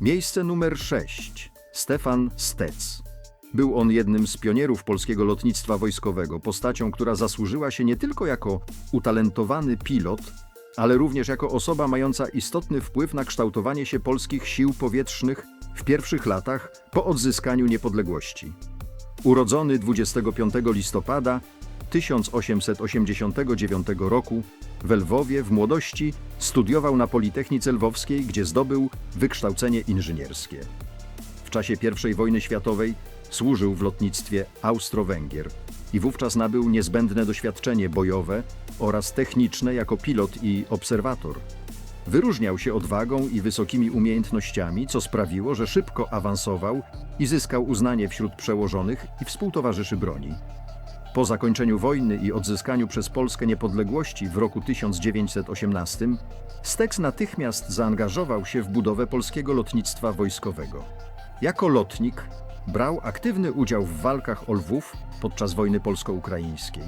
Miejsce numer 6. Stefan Stec. Był on jednym z pionierów polskiego lotnictwa wojskowego, postacią, która zasłużyła się nie tylko jako utalentowany pilot, ale również jako osoba mająca istotny wpływ na kształtowanie się polskich sił powietrznych w pierwszych latach po odzyskaniu niepodległości. Urodzony 25 listopada 1889 roku w Lwowie w młodości studiował na Politechnice Lwowskiej, gdzie zdobył wykształcenie inżynierskie. W czasie I wojny światowej służył w lotnictwie Austro-Węgier i wówczas nabył niezbędne doświadczenie bojowe oraz techniczne jako pilot i obserwator. Wyróżniał się odwagą i wysokimi umiejętnościami, co sprawiło, że szybko awansował i zyskał uznanie wśród przełożonych i współtowarzyszy broni. Po zakończeniu wojny i odzyskaniu przez Polskę niepodległości w roku 1918, Steks natychmiast zaangażował się w budowę polskiego lotnictwa wojskowego. Jako lotnik brał aktywny udział w walkach o Lwów podczas wojny polsko-ukraińskiej,